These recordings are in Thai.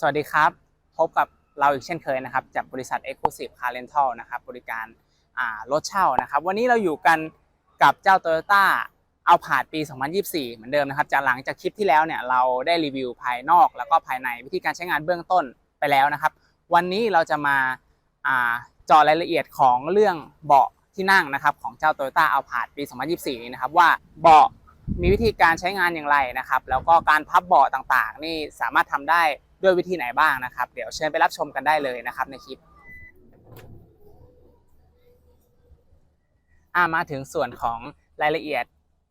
สวัสดีครับ พบกับเราอีกเช่นเคยนะครับ จากบริษัท Exclusive Car Rental นะครับ บริการรถเช่านะครับ วันนี้เราอยู่กันกับเจ้า Toyota เอาผาดปี 2024 เหมือนเดิมนะครับ จากหลังจากคลิปที่แล้วเนี่ยเราได้รีวิวภายนอก แล้วก็ภายในวิธีการใช้งานเบื้องต้นไปแล้วนะครับ วันนี้เราจะมาเจาะรายละเอียดของเรื่องเบาะที่นั่งนะครับของเจ้า Toyota เอาผาดปี 2024 นี้นะครับว่าเบาะมีวิธีการใช้งานอย่างไรนะครับ แล้วก็การพับเบาะต่างๆ นี่สามารถทำได้ ด้วยวิธีไหนบ้างนะครับ เดี๋ยวเชิญไปรับชมกันได้เลยนะครับในคลิปามาถึงส่วนของรายละเอียด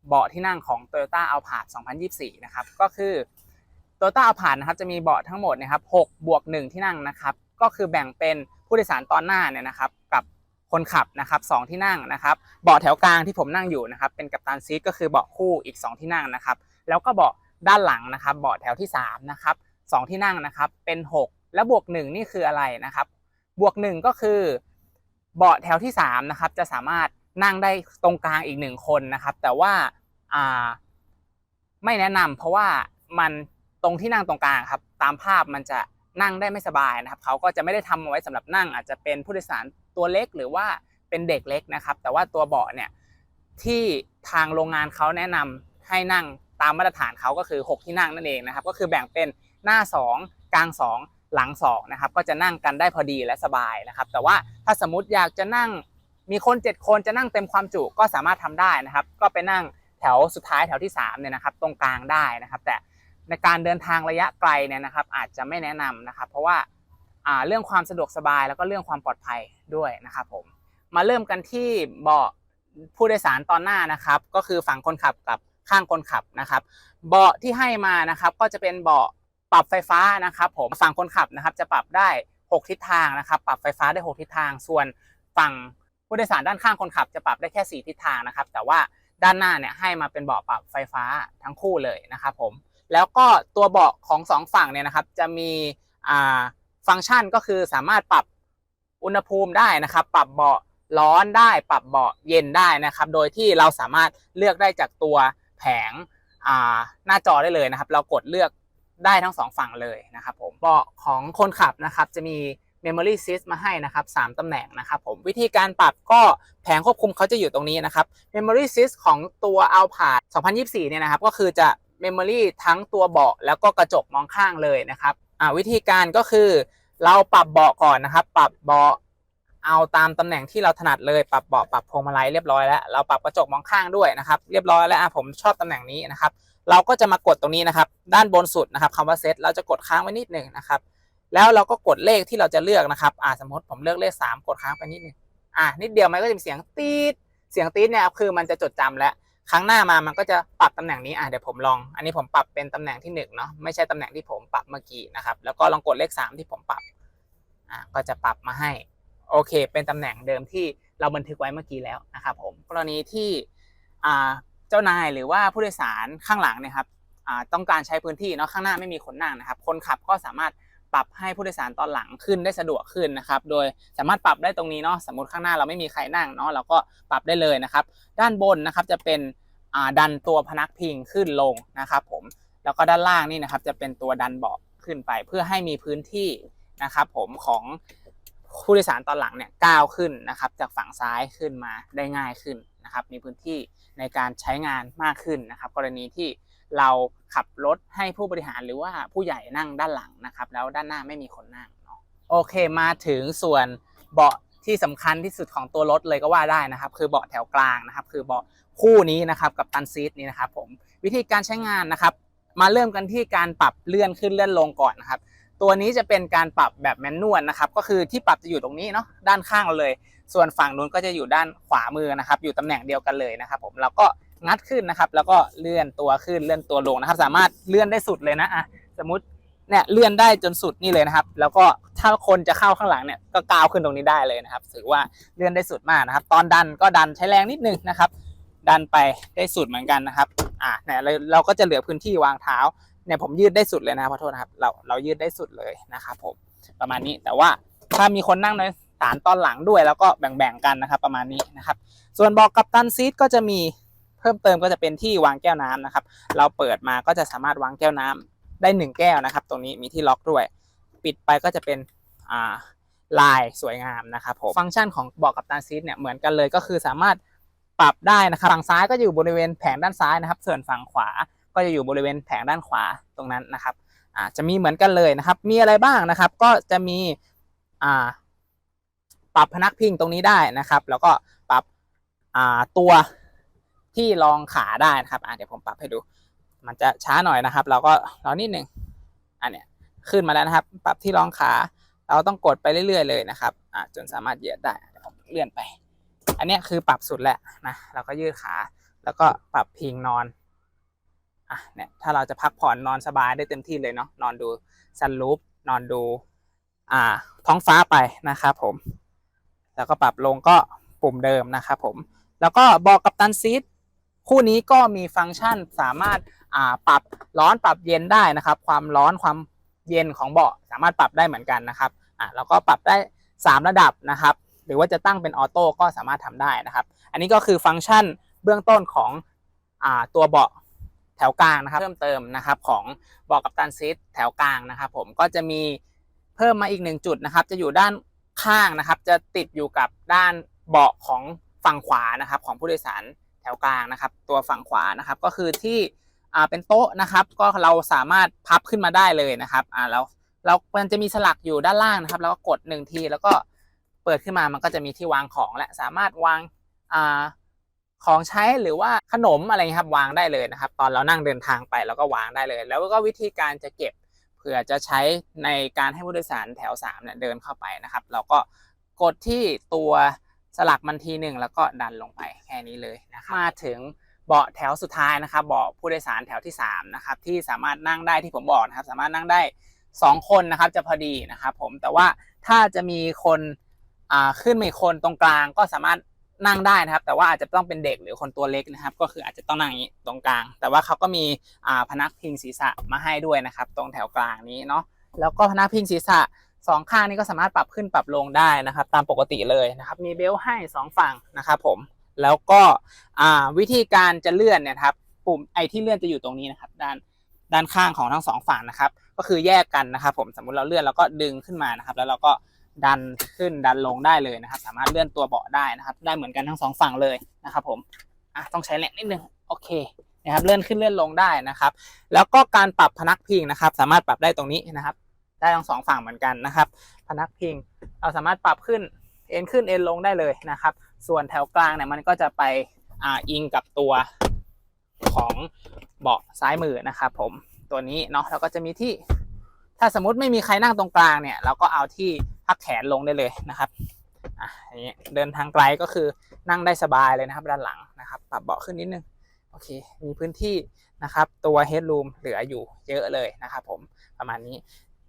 เบาะที่นั่งของ Toyota a l p a r d 2024 นะครับ ก็คือ Toyota a l p a r d นะครับจะมีเบาะทั้งหมดนะครับ6บวก1ที่นั่งนะครับ ก็คือแบ่งเป็นผู้โดยสารตอนหน้าเนี่ยนะครับ กับคนขับนะครับสองที่นั่งนะครับ เบาะแถวกลางที่ผมนั่งอยู่นะครับ เป็นกัปตันซีทก็คือเบาะคู่อีก 2 ที่นั่งนะครับ แล้วก็เบาะด้านหลังนะครับ เบาะแถวที่3นะครับ สองที่นั่งนะครับเป็น 6 แล้วบวก 1 นี่คืออะไรนะครับ บวก 1 ก็คือเบาะแถวที่3นะครับจะสามารถนั่งได้ตรงกลางอีก 1 คนนะครับ แต่ว่าาไม่แนะนำเพราะว่ามันตรงที่นั่งตรงกลางครับตามภาพมันจะนั่งได้ไม่สบายนะครับเขาก็จะไม่ได้ทำเอาไว้สำหรับนั่ง อาจจะเป็นผู้โดยสารตัวเล็กหรือว่าเป็นเด็กเล็กนะครับ แต่ว่าตัวเบาะเนี่ยที่ทางโรงงานเขาแนะนำให้นั่งตามมาตรฐานเขาก็คือ 6 ที่นั่งนั่นเองนะครับ ก็คือแบ่งเป็น หน้า 2 กลาง 2 หลัง2นะครับก็จะนั่งกันได้พอดีและสบายนะครับแต่ว่าถ้าสมมติอยากจะนั่งมีคน 7 คนจะนั่งเต็มความจุก็สามารถทำได้นะครับ ก็ไปนั่งแถวสุดท้ายแถวที่3เนี่ยนะครับตรงกลางได้นะครับ แต่ในการเดินทางระยะไกลเนี่ยนะครับอาจจะไม่แนะนำนะครับ เพราะว่าอ่าเรื่องความสะดวกสบายแล้วก็เรื่องความปลอดภัยด้วยนะครับผมมาเริ่มกันที่เบาะผู้โดยสารตอนหน้านะครับ ก็คือฝั่งคนขับกับข้างคนขับนะครับ เบาะที่ให้มานะครับก็จะเป็นเบาะ ปรับไฟฟ้านะครับผมฝั่งคนขับนะครับจะปรับได้ 6 ทิศทางนะครับ ปรับไฟฟ้าได้ 6 ทิศทาง ส่วนฝั่งผู้โดยสารด้านข้างคนขับจะปรับได้แค่ 4 ทิศทางนะครับ แต่ว่าด้านหน้าเนี่ยให้มาเป็นเบาะปรับไฟฟ้าทั้งคู่เลยนะครับผมแล้วก็ตัวเบาะของสองฝั่งเนี่ยนะครับ จะมีฟังก์ชันก็คือสามารถปรับอุณหภูมิได้นะครับ ปรับเบาะร้อนได้ ปรับเบาะเย็นได้นะครับ โดยที่เราสามารถเลือกได้จากตัวแผงหน้าจอได้เลยนะครับ เรากดเลือก ได้ทั้งสองฝั่งเลยนะครับผมเบาะของคนขับนะครับจะมี Memory Assist มาให้นะครับ3ตำแหน่งนะครับผมวิธีการปรับก็แผงควบคุมเขาจะอยู่ตรงนี้นะครับ Memory Assist ของตัว a l p a d 2024 เนี่ยนะครับก็คือจะ Memory ทั้งตัวเบาะแล้วก็กระจกมองข้างเลยนะครับอ่าวิธีการก็คือเราปรับเบาะก่อนนะครับ ปรับเบาะ เอาตามตำแหน่งที่เราถนัดเลยปรับเบาะปรับพวงมาลัยเรียบร้อยแล้วเราปรับกระจกมองข้างด้วยนะครับเรียบร้อยแล้วอะผมชอบตำแหน่งนี้นะครับ เราก็จะมากดตรงนี้นะครับ ด้านบนสุดนะครับคำว่าเซตเราจะกดค้างไว้นิดหนึ่งนะครับ แล้วเราก็กดเลขที่เราจะเลือกนะครับอ่าสมมติผมเลือกเลข 3 กดค้างไปนิดหนึงอ่านิดเดียวมันก็จะมีเสียงตีดเสียงตีดเนี่ยคือมันจะจดจำแล้วครั้งหน้ามามันก็จะปรับตำแหน่งนี้อ่าเดี๋ยวผมลอง อันนี้ผมปรับเป็นตำแหน่งที่1เนาะไม่ใช่ตำแหน่งที่ผมปรับเมื่อกี้นะครับแล้วก็ลองกดเลข 3 ที่ผมปรับอ่าก็จะปรับมาให้ โอเค เป็นตำแหน่งเดิมที่เราบันทึกไว้เมื่อกี้แล้วนะครับผมกรณีที่เจ้านายหรือว่าผู้โดยสารข้างหลังนะครับต้องการใช้พื้นที่เนาะข้างหน้าไม่มีคนนั่งนะครับ คนขับก็สามารถปรับให้ผู้โดยสารตอนหลังขึ้นได้สะดวกขึ้นนะครับ โดยสามารถปรับได้ตรงนี้เนาะสมมติข้างหน้าเราไม่มีใครนั่งเนาะเราก็ปรับได้เลยนะครับ ด้านบนนะครับจะเป็นดันตัวพนักพิงขึ้นลงนะครับ ผมแล้วก็ด้านล่างนี่นะครับจะเป็นตัวดันเบาะขึ้นไป เพื่อให้มีพื้นที่นะครับ ผมของ ผู้โดยสารตอนหลังเนี่ยก้าวขึ้นนะครับ จากฝั่งซ้ายขึ้นมาได้ง่ายขึ้นนะครับ มีพื้นที่ในการใช้งานมากขึ้นนะครับ กรณีที่เราขับรถให้ผู้บริหารหรือว่าผู้ใหญ่นั่งด้านหลังนะครับ แล้วด้านหน้าไม่มีคนนั่งเนาะโอเคมาถึงส่วนเบาะที่สำคัญที่สุดของตัวรถเลยก็ว่าได้นะครับ คือเบาะแถวกลางนะครับ คือเบาะคู่นี้นะครับกับตันซีทนี้นะครับผมวิธีการใช้งานนะครับ มาเริ่มกันที่การปรับเลื่อนขึ้นเลื่อนลงก่อนนะครับ ตัวนี้จะเป็นการปรับแบบแมนนวลนะครับ ก็คือที่ปรับจะอยู่ตรงนี้เนาะด้านข้างเราเลย ส่วนฝั่งนู้นก็จะอยู่ด้านขวามือนะครับ อยู่ตำแหน่งเดียวกันเลยนะครับ ผมเราก็งัดขึ้นนะครับ แล้วก็เลื่อนตัวขึ้นเลื่อนตัวลงนะครับ สามารถเลื่อนได้สุดเลยนะอะสมมติเนี่ยเลื่อนได้จนสุดนี่เลยนะครับ แล้วก็ถ้าคนจะเข้าข้างหลังเนี่ยก็กาวขึ้นตรงนี้ได้เลยนะครับถือว่าเลื่อนได้สุดมากนะครับ ตอนดันก็ดันใช้แรงนิดนึงนะครับ ดันไปได้สุดเหมือนกันนะครับอะเนี่ยเราเราก็จะเหลือพื้นที่วางเท้า เนี่ยผมยืดได้สุดเลยนะครับขอโทษนะครับ เราเรายืดได้สุดเลยนะครับผมประมาณนี้แต่ว่าถ้ามีคนนั่งในฐานตอนหลังด้วยแล้วก็แบ่งๆกันนะครับ ประมาณนี้นะครับ ส่วนบอกกัปตันซีทก็จะมีเพิ่มเติมก็จะเป็นที่วางแก้วน้ำนะครับ เราเปิดมาก็จะสามารถวางแก้วน้ำได้หนึ่งแก้วนะครับ ตรงนี้มีที่ล็อกด้วย ปิดไปก็จะเป็นอ่าลายสวยงามนะครับผมฟังก์ชันของบาะกับตันซีทเนี่ยเหมือนกันเลยก็คือสามารถปรับได้นะครับฝั่งซ้ายก็อยู่บริเวณแผงด้านซ้ายนะครับ ส่วนฝั่งขวา ก็จะอยู่บริเวณแผงด้านขวาตรงนั้นนะครับอ่าจะมีเหมือนกันเลยนะครับ มีอะไรบ้างนะครับ ก็จะมีอ่าปรับพนักพิงตรงนี้ได้นะครับ แล้วก็ปรับอ่าตัวที่รองขาได้นะครับอ่าเดี๋ยวผมปรับให้ดู มันจะช้าหน่อยนะครับ เราก็รอนิดหนึ่งอันเนี้ยขึ้นมาแล้วนะครับ ปรับที่รองขา เราต้องกดไปเรื่อยๆเลยนะครับอ่าจนสามารถเหยียดได้เดี๋ยวผมเลื่อนไป อันนี้คือปรับสุดแล้วนะเราก็ยืดขา แล้วก็ปรับพิงนอน อะเนี่ยถ้าเราจะพักผ่อนนอนสบายได้เต็มที่เลยเนาะนอนดูซันรูปนอนดูอ่าท้องฟ้าไปนะครับผม แล้วก็ปรับลงก็ปุ่มเดิมนะครับผม แล้วก็บอกกับตันซีทคู่นี้ก็มีฟังก์ชันสามารถอ่าปรับร้อนปรับเย็นได้นะครับ ความร้อนความเย็นของเบาะสามารถปรับได้เหมือนกันนะครับอ่าแล้วก็ปรับได้ 3 ระดับนะครับ หรือว่าจะตั้งเป็นออโต้ก็สามารถทำได้นะครับ อันนี้ก็คือฟังก์ชันเบื้องต้นของอ่าตัวเบาะ แถวกลางนะครับ เพิ่มเติมนะครับของเบาะกับตันซีทแถวกลางนะครับ ผมก็จะมีเพิ่มมาอีกหนึ่งจุดนะครับ จะอยู่ด้านข้างนะครับ จะติดอยู่กับด้านเบาะของฝั่งขวานะครับ ของผู้โดยสารแถวกลางนะครับ ตัวฝั่งขวานะครับ ก็คือที่อ่าเป็นโต๊ะนะครับ ก็เราสามารถพับขึ้นมาได้เลยนะครับอ่าแล้วเรามันจะมีสลักอยู่ด้านล่างนะครับ แล้วก็กดหนึ่งทีแล้วก็เปิดขึ้นมามันก็จะมีที่วางของและสามารถวางอ่า ของใช้หรือว่าขนมอะไรครับวางได้เลยนะครับ ตอนเรานั่งเดินทางไปแล้วก็วางได้เลย แล้วก็วิธีการจะเก็บเผื่อจะใช้ในการให้ผู้โดยสารแถว3เนี่ยเดินเข้าไปนะครับ เราก็กดที่ตัวสลักมันทีหนึ่งแล้วก็ดันลงไปแค่นี้เลยนะครับมาถึงเบาะแถวสุดท้ายนะครับเบาะผู้โดยสารแถวที่3นะครับที่สามารถนั่งได้ที่ผมบอกนะครับสามารถนั่งได้ 2 คนนะครับจะพอดีนะครับผมแต่ว่าถ้าจะมีคนอ่าขึ้นมาอีกคนตรงกลางก็สามารถ นั่งได้นะครับ แต่ว่าอาจจะต้องเป็นเด็กหรือคนตัวเล็กนะครับ ก็คืออาจจะต้องนั่งอย่างนี้ตรงกลาง แต่ว่าเขาก็มีอ่าพนักพิงศีรษะมาให้ด้วยนะครับ ตรงแถวกลางนี้เนาะแล้วก็พนักพิงศีรษะสองข้างนี้ก็สามารถปรับขึ้นปรับลงได้นะครับ ตามปกติเลยนะครับ มีเบลต์ให้สองฝั่งนะครับผมแล้วก็วิธีการจะเลื่อนเนี่ยครับปุ่มไอที่เลื่อนจะอยู่ตรงนี้นะครับ ด้านด้านข้างของทั้งสองฝั่งนะครับ ก็คือแยกกันนะครับ ผมสมมุติเราเลื่อนแล้วก็ดึงขึ้นมานะครับ แล้วเราก็ ดันขึ้นดันลงได้เลยนะครับ สามารถเลื่อนตัวเบาะได้นะครับ ได้เหมือนกันทั้งสองฝั่งเลยนะครับ ผมอะต้องใช้แรงนิดนึงโอเคนะครับ เลื่อนขึ้นเลื่อนลงได้นะครับ แล้วก็การปรับพนักพิงนะครับ สามารถปรับได้ตรงนี้นะครับ ได้ทั้งสองฝั่งเหมือนกันนะครับ พนักพิง เราสามารถปรับขึ้นเอ็นขึ้นเอ็นลงได้เลยนะครับ ส่วนแถวกลางเนี่ยมันก็จะไปอ่าอิงกับตัวของเบาะซ้ายมือนะครับ ผมตัวนี้เนาะแล้วก็จะมีที่ถ้าสมมติไม่มีใครนั่งตรงกลางเนี่ย เราก็เอาที่ พักแขนลงได้เลยนะครับอะอย่างนี้เดินทางไกลก็คือนั่งได้สบายเลยนะครับด้านหลังนะครับ ปรับเบาะขึ้นนิดนึงโอเค มีพื้นที่นะครับตัว headroom เหลืออยู่เยอะเลยนะครับผมประมาณนี้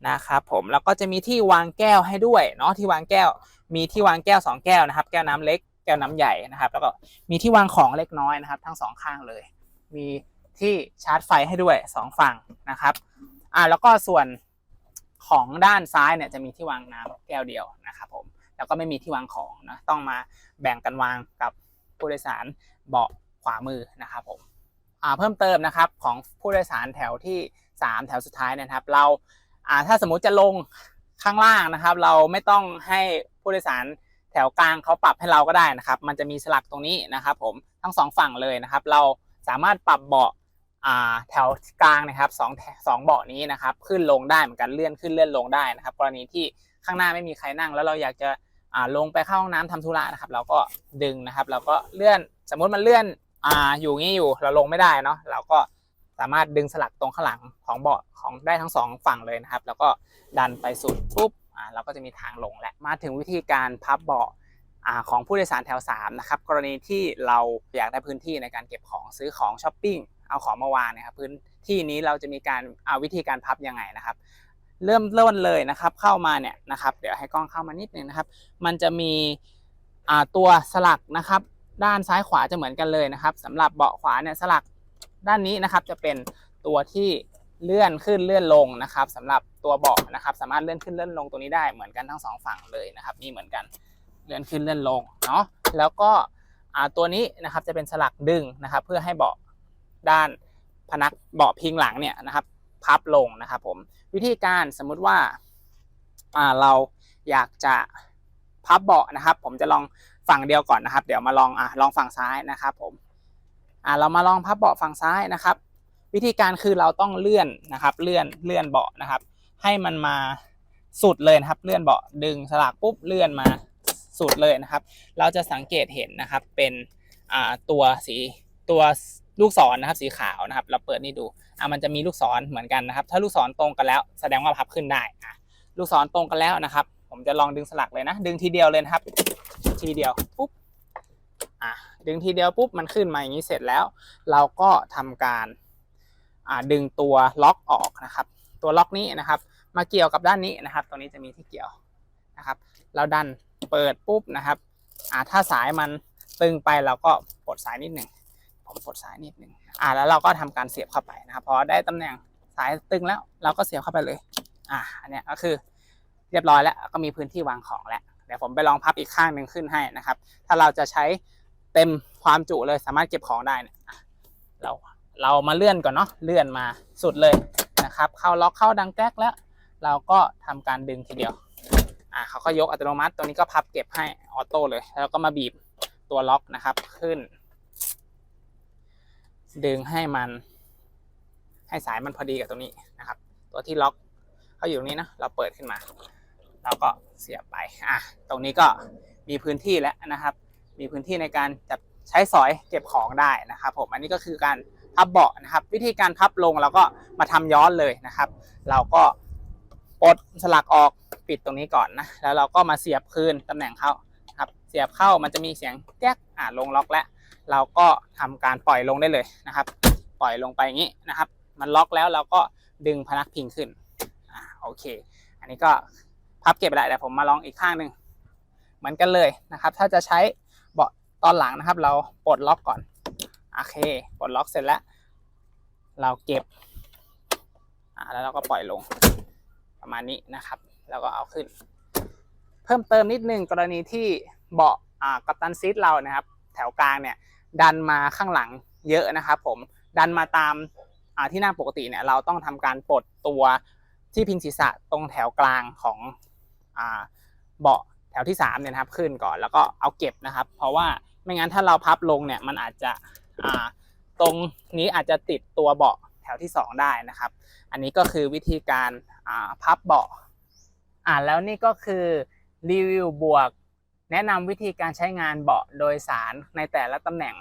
นะครับผมแล้วก็จะมีที่วางแก้วให้ด้วยเนาะที่วางแก้ว มีที่วางแก้วสองแก้วนะครับ แก้วน้ำเล็กแก้วน้ำใหญ่นะครับ แล้วก็มีที่วางของเล็กน้อยนะครับ ทั้งสองข้างเลย มีที่ชาร์จไฟให้ด้วยสองฝั่งนะครับอ่าแล้วก็ส่วน ของด้านซ้ายเนี่ยจะมีที่วางน้ำแก้วเดียวนะครับผมแล้วก็ไม่มีที่วางของนะต้องมาแบ่งกันวางกับผู้โดยสารเบาะขวามือนะครับผมเพิ่มเติมนะครับของผู้โดยสารแถวที่ 3 แถวสุดท้ายนะครับ เราถ้าสมมุติจะลงข้างล่างนะครับ เราไม่ต้องให้ผู้โดยสารแถวกลางเขาปรับให้เราก็ได้นะครับ มันจะมีสลักตรงนี้นะครับ ผมทั้งสองฝั่งเลยนะครับ เราสามารถปรับเบาะอ่า แถวกลางนะครับสองสองเบาะนี้นะครับขึ้นลงได้เหมือนกันเลื่อนขึ้นเลื่อนลงได้นะครับ กรณีที่ข้างหน้าไม่มีใครนั่ง แล้วเราอยากจะลงไปเข้าห้องน้ำทำธุระนะครับ เราก็ดึงนะครับ เราก็เลื่อนสมมุติมันเลื่อนออยู่งี้อยู่เราลงไม่ได้เนาะเราก็สามารถดึงสลักตรงข้างหลังของเบาะของได้ทั้งสองฝั่งเลยนะครับ แล้วก็ดันไปสุดปุ๊บเราก็จะมีทางลงแหละมาถึงวิธีการพับเบาะของผู้โดยสารแถว3นะครับกรณีที่เราอยากได้พื้นที่ในการเก็บของซื้อของช้อปปิ้ง เอาของมาวางเนะครับพื้นที่นี้เราจะมีการเอาวิธีการพับยังไงนะครับ เริ่มต้นเลยนะครับ เข้ามาเนี่ยนะครับ เดี๋ยวให้กล้องเข้ามานิดนึงนะครับ มันจะมีอ่าตัวสลักนะครับ ด้านซ้ายขวาจะเหมือนกันเลยนะครับสำหรับเบาะขวาเนี่ยสลักด้านนี้นะครับ จะเป็นตัวที่เลื่อนขึ้นเลื่อนลงนะครับสำหรับตัวเบาะนะครับ สามารถเลื่อนขึ้นเลื่อนลงตัวนี้ได้เหมือนกันทั้งสองฝั่งเลยนะครับนี่เหมือนกันเลื่อนขึ้นเลื่อนลงเนาะแล้วก็อ่าตัวนี้นะครับจะเป็นสลักดึงนะครับ เพื่อให้เบาะ ด้านพนักเบาะพิงหลังเนี่ยนะครับ พับลงนะครับผมวิธีการสมมุติว่าาเราอยากจะพับเบาะนะครับ ผมจะลองฝั่งเดียวก่อนนะครับ เดี๋ยวมาลองอะลองฝั่งซ้ายนะครับ ผมอ่าเรามาลองพับเบาะฝั่งซ้ายนะครับ วิธีการคือเราต้องเลื่อนนะครับ เลื่อนเลื่อนเบาะนะครับ ให้มันมาสุดเลยนะครับ เลื่อนเบาะดึงสลักปุ๊บเลื่อนมาสุดเลยนะครับ เราจะสังเกตเห็นนะครับเป็นตัวสีตัว ลูกศรนะครับสีขาวนะครับ เราเปิดนี่ดูอะมันจะมีลูกศรเหมือนกันนะครับ ถ้าลูกศรตรงกันแล้ว แสดงว่าพับขึ้นได้อะลูกศรตรงกันแล้วนะครับ ผมจะลองดึงสลักเลยนะ ดึงทีเดียวเลยครับ ทีเดียวปุ๊บอะดึงทีเดียวปุ๊บมันขึ้นมาอย่างนี้เสร็จแล้ว เราก็ทำการอ่าดึงตัวล็อกออกนะครับ ตัวล็อกนี้นะครับ มาเกี่ยวกับด้านนี้นะครับ ตรงนี้จะมีที่เกี่ยวนะครับ เราดันเปิดปุ๊บนะครับอ่าถ้าสายมันตึงไปเราก็ปลดสายนิดหนึ่ง ผมปลดสายนิดหนึ่งอ่าแล้วเราก็ทำการเสียบเข้าไปนะครับพอได้ตำแหน่งสายตึงแล้ว เราก็เสียบเข้าไปเลย อ่าอันเนี้ยก็คือเรียบร้อยแล้วก็มีพื้นที่วางของแล้วเดี๋ยวผมไปลองพับอีกข้างหนึ่งขึ้นให้นะครับ ถ้าเราจะใช้เต็มความจุเลยสามารถเก็บของได้เนี่ยเราเรามาเลื่อนก่อนเนาะเลื่อนมาสุดเลยนะครับ เข้าล็อกเข้าดังแก๊กแล้ว เราก็ทำการดึงทีเดียวอ่าเขาก็ยกอัตโนมัติตัวนี้ก็พับเก็บให้ออโต้เลย แล้วก็มาบีบตัวล็อกนะครับขึ้น ดึงให้มัน ให้สายมันพอดีกับตรงนี้นะครับ ตัวที่ล็อกเขาอยู่ตรงนี้นะเราเปิดขึ้นมา เราก็เสียบไปอะตรงนี้ก็มีพื้นที่แล้วนะครับ มีพื้นที่ในการจับใช้สอยเก็บของได้นะครับ ผมอันนี้ก็คือการพับเบาะนะครับ วิธีการพับลงเราก็มาทำย้อนเลยนะครับ เราก็ปลดสลักออกปิดตรงนี้ก่อนนะแล้วเราก็มาเสียบคืนตำแหน่งเข้าครับ เสียบเข้ามันจะมีเสียงแก๊กอ่าลงล็อกแล้ว เราก็ทำการปล่อยลงได้เลยนะครับ ปล่อยลงไปอย่างนี้นะครับ มันล็อกแล้วเราก็ดึงพนักพิงขึ้นอ่าโอเค อันนี้ก็พับเก็บไปแล้วแต่ผมมาลองอีกข้างหนึ่งเหมือนกันเลยนะครับ ถ้าจะใช้เบาะตอนหลังนะครับ เราปลดล็อกก่อนโอเคปลดล็อกเสร็จแล้ว เราเก็บอ่าแล้วเราก็ปล่อยลงประมาณนี้นะครับ แล้วก็เอาขึ้น เพิ่มเติมนิดนึงกรณีที่เบาะอ่ากัปตันซีทเรานะครับ แถวกลางเนี่ย ดันมาข้างหลังเยอะนะครับผมดันมาตามที่นั่งปกติเนี่ยเราต้องทำการปลดตัวที่พิงศีรษะตรงแถวกลางของเบาะแถวที่3เนี่ยนะครับขึ้นก่อนแล้วก็เอาเก็บนะครับ เพราะว่าไม่งั้นถ้าเราพับลงเนี่ยมันอาจจะตรงนี้อาจจะติดตัวเบาะแถวที่ 2 ได้นะครับ อันนี้ก็คือวิธีการพับเบาะอ่าแล้วนี่ก็คือรีวิวบวก แนะนำวิธีการใช้งานเบาะโดยสารในแต่ละตำแหน่ง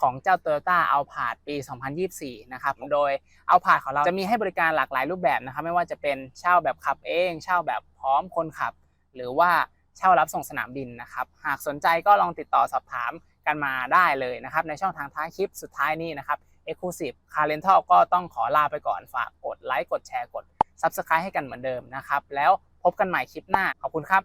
ของเจ้า Toyota a l p a r d ปี 2024 นะครับ โดย a l p a r d ของเราจะมีให้บริการหลากหลายรูปแบบนะครับ ไม่ว่าจะเป็นเช่าแบบขับเอง เช่าแบบพร้อมคนขับ หรือว่าเช่ารับส่งสนามบินนะครับ หากสนใจก็ลองติดต่อสอบถามกันมาได้เลยนะครับ ในช่องทางท้ายคลิปสุดท้ายนี้นะครับ Exclusive Car Rental ก็ต้องขอลาไปก่อนฝากกดไลค์กดแชร์กด Subscribe ให้กันเหมือนเดิมนะครับ แล้วพบกันใหม่คลิปหน้า ขอบคุณครับ